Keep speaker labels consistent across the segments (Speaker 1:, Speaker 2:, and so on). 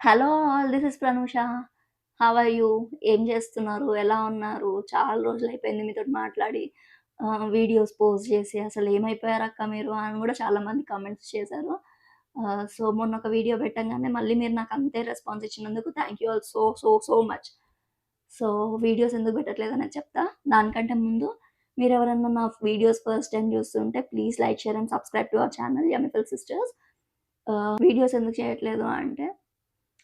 Speaker 1: Hello all this is Pranusha. How are you ఏం చేస్తున్నారు? ఎలా ఉన్నారు? చాలా రోజులు అయిపోయింది మీతో మాట్లాడి వీడియోస్ పోస్ట్ చేసి అసలు ఏమైపోయారు అక్క మీరు అని కూడా చాలామంది కామెంట్స్ చేశారు. సో మొన్న ఒక వీడియో పెట్టంగానే మళ్ళీ మీరు నాకు అంతే రెస్పాన్స్ ఇచ్చినందుకు thank you all so so so much so videos ఎందుకు పెట్టట్లేదు అని చెప్తా. దానికంటే ముందు మీరు ఎవరన్నా నా వీడియోస్ ఫస్ట్ టైం చూస్తుంటే please like share and subscribe to our channel amicable sisters videos ఎందుకు చేయట్లేదు అంటే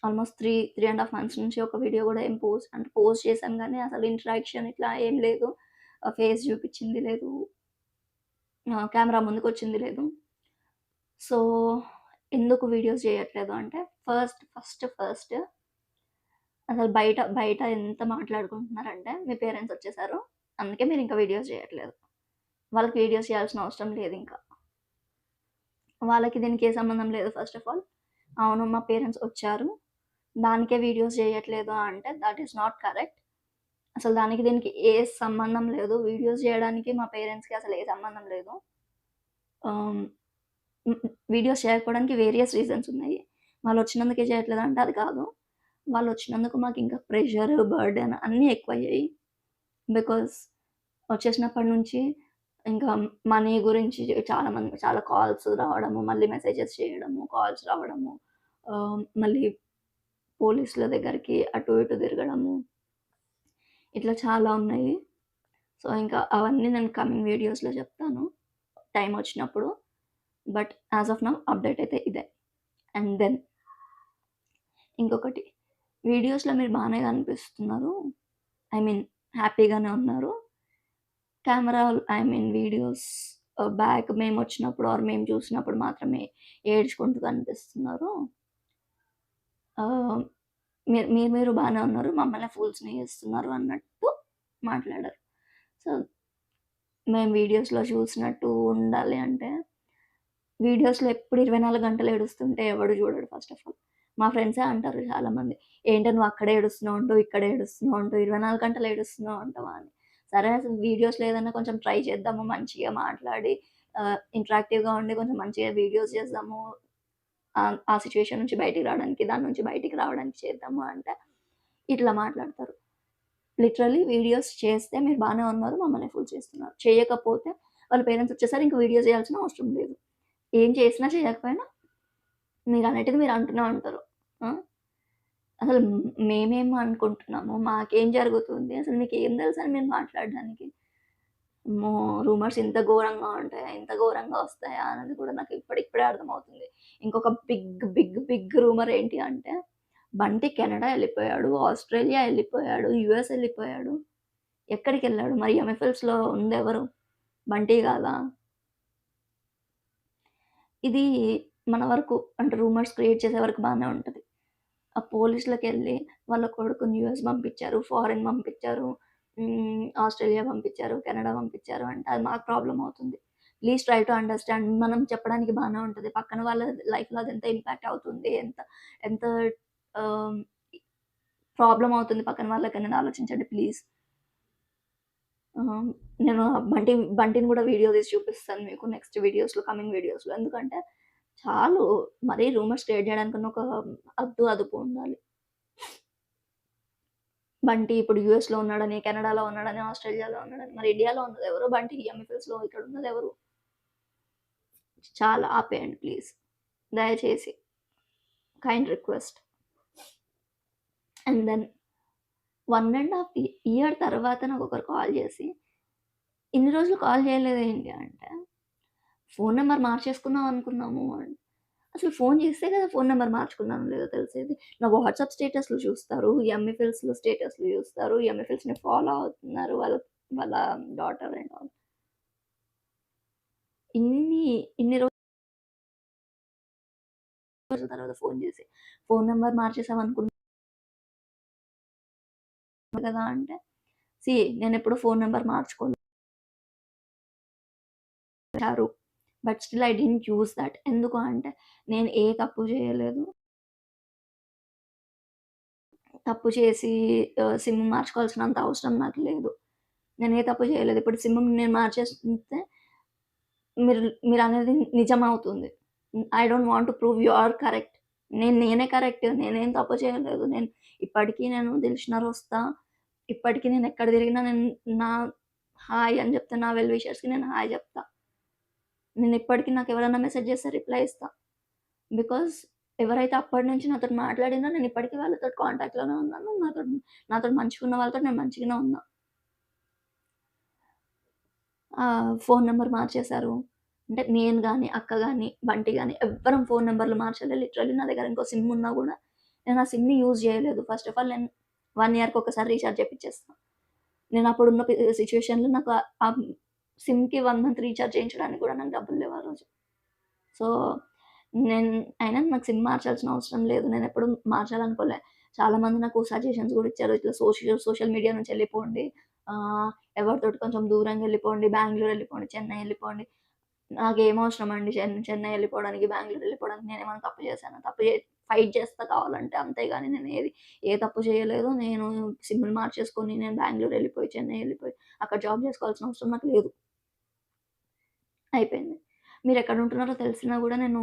Speaker 1: almost three three and half months నుంచి ఒక వీడియో కూడా ఏం పోస్ట్ అంటే పోస్ట్ చేశాను కానీ అసలు ఇంటరాక్షన్ ఇట్లా ఏం లేదు. ఫేస్ చూపించింది లేదు. కెమెరా ముందుకు వచ్చింది లేదు. సో ఎందుకు వీడియోస్ చేయట్లేదు అంటే ఫస్ట్ ఫస్ట్ ఫస్ట్ అసలు బయట బయట ఎంత మాట్లాడుకుంటున్నారంటే మీ పేరెంట్స్ వచ్చేసారు. అందుకే మీరు ఇంకా వీడియోస్ చేయట్లేదు. వాళ్ళకి వీడియోస్ చేయాల్సిన అవసరం లేదు ఇంకా. వాళ్ళకి దీనికి ఏ సంబంధం లేదు ఫస్ట్ ఆఫ్ ఆల్. అవును మా పేరెంట్స్ వచ్చారు. దానికే వీడియోస్ చేయట్లేదు అంటే దట్ ఈస్ నాట్ కరెక్ట్ అసలు దానికి దీనికి ఏ సంబంధం లేదు. వీడియోస్ చేయడానికి మా పేరెంట్స్కి అసలు ఏ సంబంధం లేదు. వీడియోస్ చేయకపోవడానికి వేరియస్ రీజన్స్ ఉన్నాయి. వాళ్ళు వచ్చినందుకే చేయట్లేదు అంటే అది కాదు. వాళ్ళు వచ్చినందుకు మాకు ఇంకా ప్రెషర్ బర్డెన్ అన్నీ ఎక్కువయ్యాయి. బికాస్ వచ్చేసినప్పటి నుంచి ఇంకా మనీ గురించి చాలా మంది చాలా కాల్స్ రావడము మళ్ళీ మెసేజెస్ చేయడము కాల్స్ రావడము మళ్ళీ పోలీసుల దగ్గరికి అటు ఇటు తిరగడము. ఇట్లా చాలా ఉన్నాయి. సో ఇంకా అవన్నీ నేను కమింగ్ వీడియోస్లో చెప్తాను. టైం వచ్చినప్పుడు. But as of now update అయితే ఇదే. అండ్ దెన్ ఇంకొకటి. వీడియోస్లో మీరు బాగానే కనిపిస్తున్నారు. ఐ మీన్ హ్యాపీగానే ఉన్నారు. Camera I mean videos back మేము వచ్చినప్పుడు ఆర్ మేము చూసినప్పుడు మాత్రమే ఏడ్చుకుంటూ కనిపిస్తున్నారు. మీరు మీరు మీరు బాగానే ఉన్నారు. మమ్మల్ని ఫూల్స్ని చేస్తున్నారు అన్నట్టు మాట్లాడారు. సో మేము వీడియోస్లో చూసినట్టు ఉండాలి అంటే వీడియోస్లో ఎప్పుడు ఇరవై నాలుగు గంటలు ఏడుస్తుంటే ఎవడు చూడడు ఫస్ట్ ఆఫ్ ఆల్ మా ఫ్రెండ్సే అంటారు చాలామంది ఏంటో నువ్వు అక్కడే ఏడుస్తున్నావు అంటూ ఇక్కడే ఏడుస్తున్నావు అంటూ ఇరవై నాలుగు గంటలు ఏడుస్తున్నావు అంటావా అని. సరే అసలు వీడియోస్లో ఏదైనా కొంచెం ట్రై చేద్దాము మంచిగా మాట్లాడి ఇంటరాక్టివ్గా ఉండి కొంచెం మంచిగా వీడియోస్ చేద్దాము ఆ సిచ్యువేషన్ నుంచి బయటికి రావడానికి దాని నుంచి బయటికి రావడానికి చేద్దాము అంటే ఇట్లా మాట్లాడతారు. లిటరలీ వీడియోస్ చేస్తే మీరు బాగానే ఉన్నారు మమ్మల్ని ఫుల్ చేస్తున్నారు. చేయకపోతే వాళ్ళ పేరెంట్స్ వచ్చేసరి ఇంకా వీడియోస్ చేయాల్సిన అవసరం లేదు. ఏం చేసినా చేయకపోయినా మీరు అనేటిది మీరు అంటూనే ఉంటారు. అసలు మేమేం అనుకుంటున్నాము? మాకేం జరుగుతుంది? అసలు మీకు ఏం తెలుసు అని మీరు మాట్లాడడానికి? రూమర్స్ ఇంత ఘోరంగా ఉంటాయా? ఇంత ఘోరంగా వస్తాయా? అన్నది కూడా నాకు ఇప్పుడిప్పుడే అర్థమవుతుంది. ఇంకొక బిగ్ బిగ్ బిగ్ రూమర్ ఏంటి అంటే బంటి కెనడా వెళ్ళిపోయాడు ఆస్ట్రేలియా వెళ్ళిపోయాడు యుఎస్ వెళ్ళిపోయాడు. ఎక్కడికి వెళ్ళాడు? మరి ఎంఎఫ్ఎల్స్లో ఉంది ఎవరు బంటి కాదా? ఇది మన వరకు అంటే రూమర్స్ క్రియేట్ చేసే వరకు బాగానే ఉంటుంది. ఆ పోలీసులకు వెళ్ళి వాళ్ళ కొడుకుని యుఎస్ పంపించారు ఫారెన్ పంపించారు ఆస్ట్రేలియా పంపించారు కెనడా పంపించారు అంటే అది మాకు ప్రాబ్లం అవుతుంది. ప్లీజ్ ట్రై టు అండర్స్టాండ్ మనం చెప్పడానికి బాగానే ఉంటుంది. పక్కన వాళ్ళ లైఫ్లో అది ఎంత ఇంపాక్ట్ అవుతుంది? ఎంత ఎంత ప్రాబ్లం అవుతుంది పక్కన వాళ్ళకి అనేది ఆలోచించండి ప్లీజ్ నేను బంటి బంటిని కూడా వీడియో తీసి చూపిస్తాను మీకు నెక్స్ట్ వీడియోస్లో కమింగ్ వీడియోస్లో ఎందుకంటే చాలు మరీ రూమర్స్ క్రియేట్ చేయడానికి ఒక అద్దు అదుపు ఉండాలి. బంటి ఇప్పుడు యూఎస్లో ఉన్నాడని కెనడాలో ఉన్నాడని ఆస్ట్రేలియాలో ఉన్నాడని మరి ఇండియాలో ఉన్నది ఎవరు? బంటి ఎంఎఫ్ఎస్లో ఇక్కడ ఉన్నది ఎవరు? చాలా ఆపేయండి ప్లీజ్. దయచేసి. Kind request. And then one and half year తర్వాత నాకు ఒకరు కాల్ చేసి ఇన్ని రోజులు కాల్ చేయలేదు ఏంటి అంటే ఫోన్ నెంబర్ మార్చేసుకుందాం అనుకున్నాము. అంటే అసలు ఫోన్ చేస్తే కదా ఫోన్ నెంబర్ మార్చుకున్నాను లేదో తెలిసేది. నా వాట్సాప్ స్టేటస్లు చూస్తారు ఎంఎఫ్ఎల్స్లో స్టేటస్లు చూస్తారు ఎంఎఫ్ఎల్స్ని ఫాలో అవుతున్నారు వాళ్ళ వాళ్ళ డాటర్ అండ్ ఆల్. ఇన్ని ఇన్ని రోజుల తర్వాత ఫోన్ చేసి ఫోన్ నెంబర్ మార్చేసాం అనుకున్నా కదా అంటే సి నేను ఎప్పుడు phone number మార్చుకోలేదు but still I didn't use that. ఎందుకు అంటే నేను ఏ తప్పు చేయలేదు. తప్పు చేసి సిమ్ మార్చుకోవాల్సినంత అవసరం నాకు లేదు. నేను ఏ తప్పు చేయలేదు. ఇప్పుడు సిమ్ నేను మార్చేస్తే మీరు మీరు అనేది నిజం అవుతుంది I don't want to prove you are correct. నేను నేనే కరెక్ట్. నేనేం తప్పు చేయలేదు. నేను ఇప్పటికీ నేను దిల్షునర్ వస్తా. ఇప్పటికీ నేను ఎక్కడ తిరిగినా నేను నా హాయ్ అని చెప్తే నా వెల్ విషర్స్‌కి నేను హాయ్ చెప్తా. నేను ఇప్పటికీ నాకు ఎవరైనా మెసేజ్ చేస్తే రిప్లై ఇస్తా. బికాజ్ ఎవరైతే అప్పటి నుంచి నాతో మాట్లాడినా నేను ఇప్పటికి వాళ్ళతో కాంటాక్ట్‌లోనే ఉన్నాను. నాతో నాతో మంచిగా ఉన్న వాళ్ళతో నేను మంచిగానే ఉన్నా. ఫోన్ నెంబర్ మార్చేశారు. అంటే నేను కానీ అక్క కానీ బంటి కానీ ఎవ్వరం ఫోన్ నెంబర్లు మార్చలేదు లిటరల్లీ నా దగ్గర ఇంకో సిమ్ ఉన్నా కూడా నేను ఆ సిమ్‌ని యూజ్ చేయలేదు. ఫస్ట్ ఆఫ్ ఆల్ నేను వన్ ఇయర్‌కి ఒకసారి రీఛార్జ్ చేపిచ్చేస్తా. నేను అప్పుడున్న సిచ్యువేషన్లో నాకు ఆ సిమ్‌కి వన్ మంత్ రీఛార్జ్ చేయించడానికి కూడా నాకు డబ్బులు లేవు ఆ రోజు. సో, నేను అయినా నాకు సిమ్ మార్చాల్సిన అవసరం లేదు. నేను ఎప్పుడు మార్చాలనుకోలే. చాలామంది నాకు సజెషన్స్ కూడా ఇచ్చారు. ఇట్లా సోషల్ సోషల్ మీడియా నుంచి వెళ్ళిపోండి ఎవరితోటి కొంచెం దూరంగా వెళ్ళిపోండి బెంగళూరు వెళ్ళిపోండి చెన్నై వెళ్ళిపోండి నాకేం అవసరం అండి చెన్నై చెన్నై బెంగళూరు వెళ్ళిపోవడానికి నేను ఏమైనా తప్పు చేశాను తప్పు చే ఫైట్ చేస్తా కావాలంటే. అంతేగాని నేను ఏది ఏ తప్పు చేయలేదు. నేను సిమ్‌లు మార్చేసుకొని నేను బెంగళూరు వెళ్ళిపోయి చెన్నై వెళ్ళిపోయి అక్కడ జాబ్ చేసుకోవాల్సిన అవసరం నాకు లేదు. అయిపోయింది. మీరు ఎక్కడ ఉంటున్నారో తెలిసినా గూడా నేను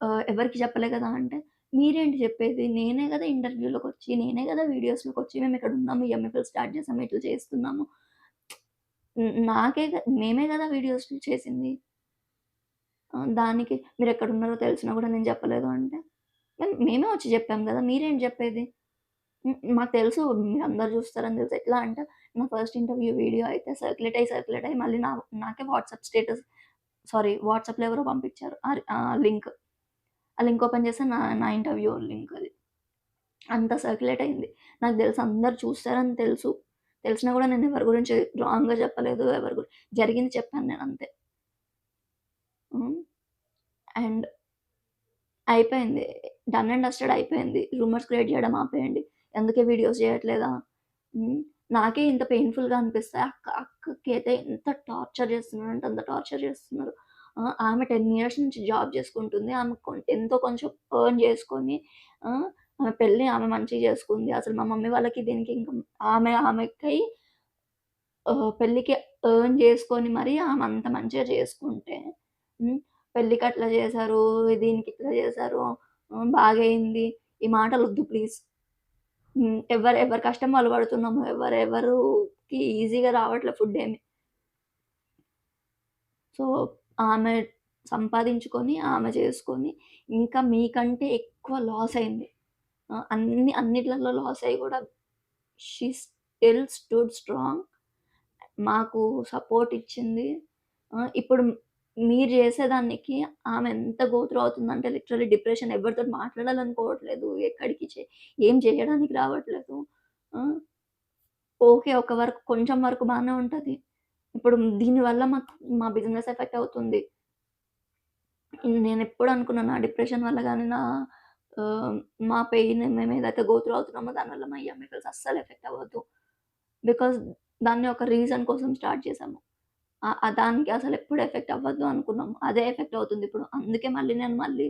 Speaker 1: ఆహ్, ఎవరికీ చెప్పలే కదా! అంటే, మీరేంటి చెప్పేది? నేనే గదా ఇంటర్వ్యూలోకొచ్చి, నేనే గదా వీడియోస్‌లోకొచ్చి మేము ఉన్నాము. ఎంఎఫ్ఎల్ స్టార్ట్ చేసాము. ఇట్లా చేస్తున్నాము. హ్మ్. నాకే గా మేమే గదా వీడియోస్ చేసింది. ఆ! దానికి మీరెక్కడున్నారో తెలిసినా గూడా నేను చెప్పలేదు అంటే, మేము మేమే వచ్చి చెప్పాము గదా! మీరేంటి చెప్పేది? హ్మ్. మాకు తెలుసు మీరందరూ చూస్తారని తెలుసు. ఎట్లా అంటే, నా ఫస్ట్ ఇంటర్వ్యూ వీడియో అయితే సర్క్యులేట్ అయ్యి, సర్క్యులేట్ అయ్యి మళ్ళీ నా నాకే వాట్సాప్ స్టేటస్ సారీ వాట్సాప్‌లో ఎవరో పంపించారు. Or link. ఆ లింక్ ఓపెన్ చేస్తే నా నా ఇంటర్వ్యూ లింక్ అది. అంత సర్క్యులేట్ అయింది. నాకు తెలుసు అందరు చూస్తారని తెలుసు. తెలిసినా కూడా నేను ఎవరి గురించి రాంగ్‌గా చెప్పలేదు. ఎవరి గురించి జరిగింది చెప్పాను నేను అంతే అండ్ అయిపోయింది. డన్ అండ్ డస్టెడ్ అయిపోయింది. రూమర్స్ క్రియేట్ చేయడం ఆపేయండి. ఎందుకే వీడియోస్ చేయట్లేదా? నాకే ఇంత పెయిన్‌ఫుల్‌గా అనిపిస్తాయి. అక్క అక్కకి అయితే ఎంత టార్చర్ చేస్తున్నారంటే అంత టార్చర్ చేస్తున్నారు. ఆమె 10 ఇయర్స్ నుంచి జాబ్ చేసుకుంటుంది. ఆమె ఎంతో కొంచెం ఎర్న్ చేసుకొని ఆమె పెళ్ళి ఆమె మంచిగా చేసుకుంది. అసలు మా మమ్మీ వాళ్ళకి దీనికి ఇంకా ఆమె ఆమెకై పెళ్ళికి ఎర్న్ చేసుకొని మరి ఆమె అంత మంచిగా చేసుకుంటే పెళ్ళికి అట్లా చేశారు. దీనికి ఇట్లా చేశారు. బాగైంది ఈ ఈ మాటలొద్దు ప్లీజ్. హ్మ్. ఎవరు ఎవరి కష్టం వాళ్ళు పడుతున్నాము. ఎవరెవరుకి ఈజీగా రావట్లే ఏమి సో, ఆమె సంపాదించుకొని, ఆమె చేసుకొని, ఇంకా మీకంటే ఎక్కువ లాస్ అయింది. అన్ని అన్నిట్లలో లాస్ అయ్యి కూడా షీ స్టిల్ స్టూడ్ స్ట్రాంగ్. మాకు సపోర్ట్ ఇచ్చింది. ఇప్పుడు మీరు చేసేదానికి ఆమె ఎంత గోత్రం అవుతుందంటే లిటరలీ డిప్రెషన్ ఎవరితో మాట్లాడాలనుకోవట్లేదు. ఎక్కడికి చే ఏం చేయడానికి రావట్లేదు. ఓకే. ఒక వరకు కొంచెం వరకు బాగానే ఉంటుంది ఇప్పుడు దీనివల్ల మాకు మా బిజినెస్ ఎఫెక్ట్ అవుతుంది. నేను ఎప్పుడు అనుకున్నా నా డిప్రెషన్ వల్ల కానీ నా మా పెయిన్ మేము ఏదైతే త్రూ అవుతున్నామో దానివల్ల మా ఈఎంఐస్ అస్సలు ఎఫెక్ట్ అవ్వద్దు. బికాస్ దాన్ని ఒక రీజన్ కోసం స్టార్ట్ చేసాము దానికి అసలు ఎప్పుడు ఎఫెక్ట్ అవ్వద్దు అనుకున్నాము. అదే ఎఫెక్ట్ అవుతుంది ఇప్పుడు. అందుకే మళ్ళీ నేను మళ్ళీ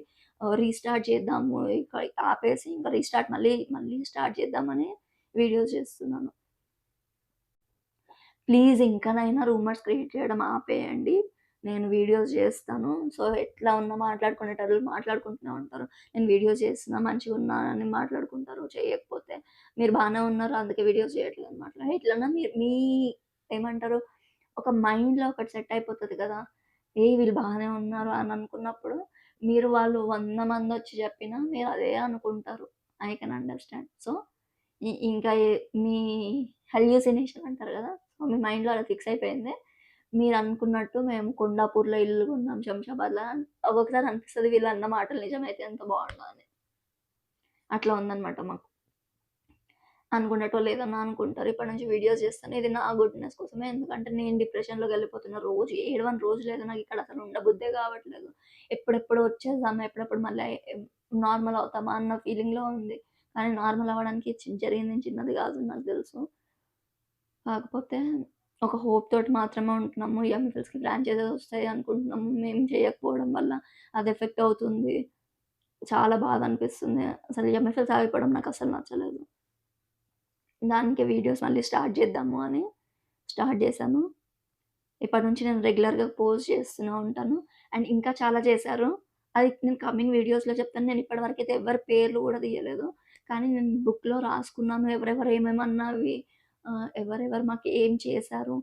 Speaker 1: రీస్టార్ట్ చేద్దాము. ఇక్కడ ఆపేసి ఇంకా రీస్టార్ట్ మళ్ళీ, మళ్ళీ స్టార్ట్ చేద్దామని వీడియోస్ చేస్తున్నాను. ప్లీజ్ ఇంకనైనా రూమర్స్ క్రియేట్ చేయడం ఆపేయండి. నేను వీడియోస్ చేస్తాను. సో, ఎట్లా ఉన్నా మాట్లాడుకునేటప్పుడు మాట్లాడుకుంటూనే ఉంటారు. నేను వీడియోస్ చేస్తున్నా, మంచిగా అని మాట్లాడుకుంటారు. చేయకపోతే మీరు బాగానే ఉన్నారు అందుకే వీడియోస్ చేయట్లేదు మాట్లా ఎట్లన్నా మీరు మీ ఏమంటారు ఒక మైండ్‌లో ఒకటి సెట్ అయిపోతది కదా! ఏ వీళ్ళు బానే ఉన్నారు అని అనుకున్నప్పుడు మీరు వాళ్ళు 100 మందొచ్చి చెప్పినా మీరు అదే అనుకుంటారు. I can understand. సో, ఇ ఇంకా ఎ మీ హల్యూసినేషన్ అంటారు కదా! సో, మీ మైండ్‌లో అలా ఫిక్స్ అయిపోయింది. మీరనుకున్నట్టు మేము కొండాపూర్‌లో ఇల్లు కొన్నాం శంషాబాద్‌ల. ఒక్కొక్కసారి అనిపిస్తది వీళ్ళన్న మాటలు నిజమైతే ఎంత బావుండు అని. అట్లా ఉందనమాట మాకు. అనుకునేటోళ్ళు ఏదన్నా అనుకుంటారు. ఇప్పటి నుంచి వీడియోస్ చేస్తాను. ఇది నా గుడ్‌నెస్ కోసమే. ఎందుకంటే నేను డిప్రెషన్‌లోకెళ్ళిపోతున్నా. రోజు ఏడవని రోజు లేదు. ఇక్కడ అసలు ఉండబుద్దే కావట్లేదు. ఎప్పుడెప్పుడు వచ్చేద్దామా? ఎప్పుడెప్పుడు మళ్ళీ నార్మల్ అవుతామా? అన్న ఫీలింగ్‌లో ఉంది. కానీ నార్మల్ అవ్వడానికి జరిగింది చిన్నది కాదు నాకు తెలుసు. కాకపోతే ఒక హోప్ తోటి మాత్రమే ఉంటున్నాము. ఎంఎఫ్ఎల్స్‌కి బ్రాంచెస్ వస్తాయి అనుకుంటున్నాము. మేము చేయకపోవడం వల్ల అది ఎఫెక్ట్ అవుతుంది. చాలా బాధ అనిపిస్తుంది. అసలు ఎంఎఫ్ఎల్స్ ఆగిపోవడం నాకు అసలు నచ్చలేదు. దానికి వీడియోస్ మళ్ళీ స్టార్ట్ చేద్దాము అని స్టార్ట్ చేశాను. ఇప్పటి నుంచి నేను రెగ్యులర్‌గా పోస్ట్ చేస్తూనే ఉంటాను. అండ్ ఇంకా చాలా చేశారు. అది నేను కమింగ్ వీడియోస్‌లో చెప్తాను. నేను ఇప్పటివరకు అయితే ఎవరి పేర్లు కూడా తీయలేదు. కానీ నేను బుక్‌లో రాసుకున్నాను. ఎవరెవరు ఏమేమన్నవి ఆహ్, ఎవరెవరు మాకు ఏం చేశారు,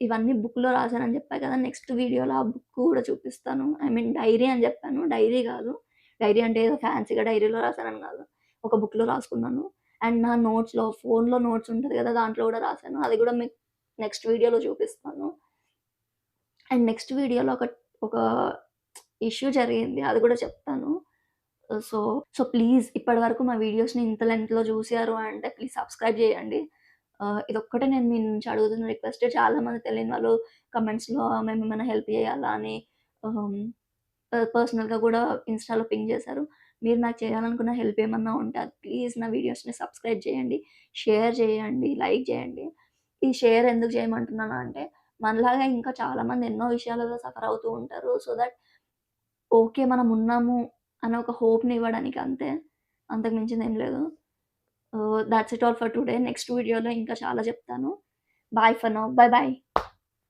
Speaker 1: ఇవన్నీ బుక్‌లో అని చెప్పా కదా! నెక్స్ట్ వీడియోలో ఆ బుక్ కూడా చూపిస్తాను. ఐ మీన్ డైరీ అని చెప్పాను. డైరీ కాదు డైరీ అంటే ఏదో ఫ్యాన్సీ‌గా డైరీలో రాశానని కాదు ఒక బుక్‌లో రాసుకున్నాను. అండ్ నా నోట్స్‌లో ఫోన్‌లో నోట్స్ ఉంటుంది కదా దాంట్లో కూడా రాశాను అది కూడా మీకు నెక్స్ట్ వీడియోలో చూపిస్తాను. అండ్ నెక్స్ట్ వీడియోలో ఒక ఒక ఇష్యూ జరిగింది. అది కూడా చెప్తాను. సో, సో ప్లీజ్ ఇప్పటి వరకు మా వీడియోస్‌ని ఇంత లెంత్లో చూసారు అంటే ప్లీజ్ సబ్స్క్రైబ్ చేయండి. ఇదొక్కటే నేను మీ నుంచి అడుగుతున్న రిక్వెస్ట్. చాలామంది తెలియని వాళ్ళు కమెంట్స్‌లో మేము ఏమైనా హెల్ప్ చేయాలా అని పర్సనల్‌గా కూడా ఇన్‌స్టాలో పింగ్ చేశారు. మీరు నాకు చేయాలనుకున్న హెల్ప్ ఏమన్నా ఉంటే ప్లీజ్ నా వీడియోస్‌ని సబ్స్క్రైబ్ చేయండి. షేర్ చేయండి. లైక్ చేయండి. ఈ షేర్ ఎందుకు చేయమంటున్నాను అంటే మనలాగా ఇంకా చాలామంది ఎన్నో విషయాలలో సఫర్ అవుతూ ఉంటారు. So that okay. మనం ఉన్నాము అనే ఒక హోప్‌ని ఇవ్వడానికి అంతే. అంతకు ఏం లేదు. That's it all for today. Next వీడియోలో ఇంకా చాలా చెప్తాను. Bye for now. Bye bye